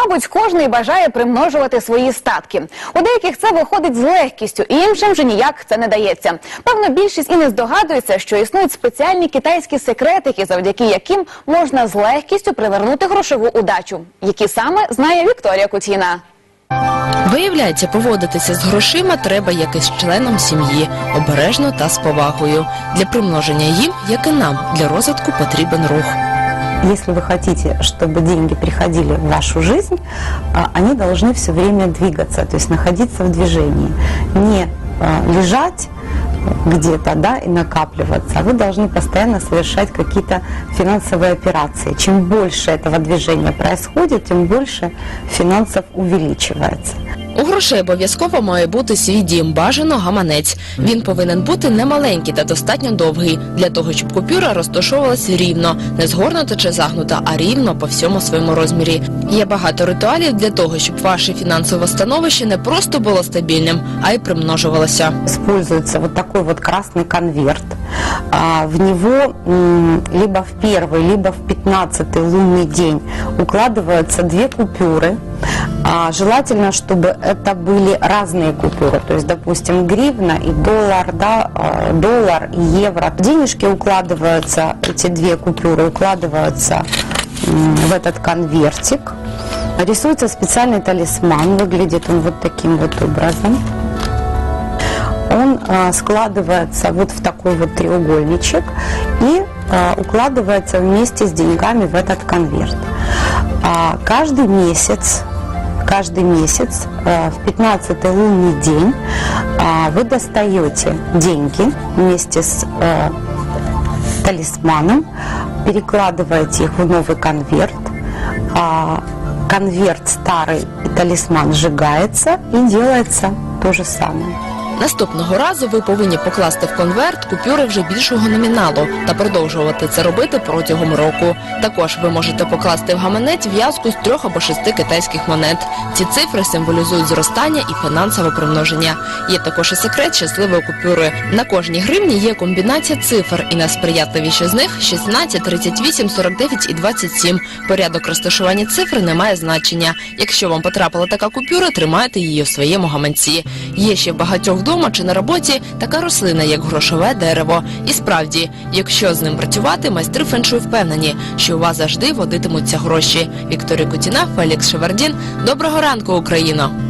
Мабуть, кожний бажає примножувати свої статки. У деяких це виходить з легкістю, іншим же ніяк це не дається. Певно, більшість і не здогадується, що існують спеціальні китайські секретики, завдяки яким можна з легкістю привернути грошову удачу. Які саме знає Вікторія Кутіна. Виявляється, поводитися з грошима треба як із членом сім'ї, обережно та з повагою. Для примноження їм, як і нам, для розвитку потрібен рух. Если вы хотите, чтобы деньги приходили в вашу жизнь, а, они должны все время двигаться, то есть находиться в движении. Не а, лежать где-то да, и накапливаться, а вы должны постоянно совершать какие-то финансовые операции. Чем больше этого движения происходит, тем больше финансов увеличивается. У грошей обов'язково має бути свій дім, бажано гаманець. Він повинен бути немаленький та достатньо довгий, для того, щоб купюра розташовувалась рівно, не згорнута чи загнута, а рівно по всьому своєму розмірі. Є багато ритуалів для того, щоб ваше фінансове становище не просто було стабільним, а й примножувалося. Используется вот такой вот красный конверт. А, В него м, либо в первый, либо в пятнадцатый лунный день укладываются две купюры. А, Желательно, чтобы это были разные купюры, то есть, допустим, гривна и доллар, да, а, доллар и евро. Денежки укладываются, эти две купюры укладываются в этот конвертик. Рисуется специальный талисман, выглядит он вот таким вот образом он а, складывается вот в такой вот треугольничек и укладывается вместе с деньгами в этот конверт. Каждый месяц каждый месяц а, в 15 лунный день а, вы достаете деньги вместе с а, талисманом, перекладываете их в новый конверт, а, конверт старый и талисман сжигается и делается то же самое. Наступного разу ви повинні покласти в конверт купюри вже більшого номіналу та продовжувати це робити протягом року. Також ви можете покласти в гаманець в'язку з трьох або шести китайських монет. Ці цифри символізують зростання і фінансове примноження. Є також і секрет щасливої купюри. На кожній гривні є комбінація цифр, і найсприятливіші з них 16, 38, 49 і 27. Порядок розташування цифр не має значення. Якщо вам потрапила така купюра, тримайте її в своєму гаманці. Є ще багатьох вдома чи на роботі така рослина, як грошове дерево. І справді, якщо з ним працювати, майстри феншуй впевнені, що у вас завжди водитимуться гроші. Вікторія Кутіна, Фелікс Шевардін. Доброго ранку, Україно!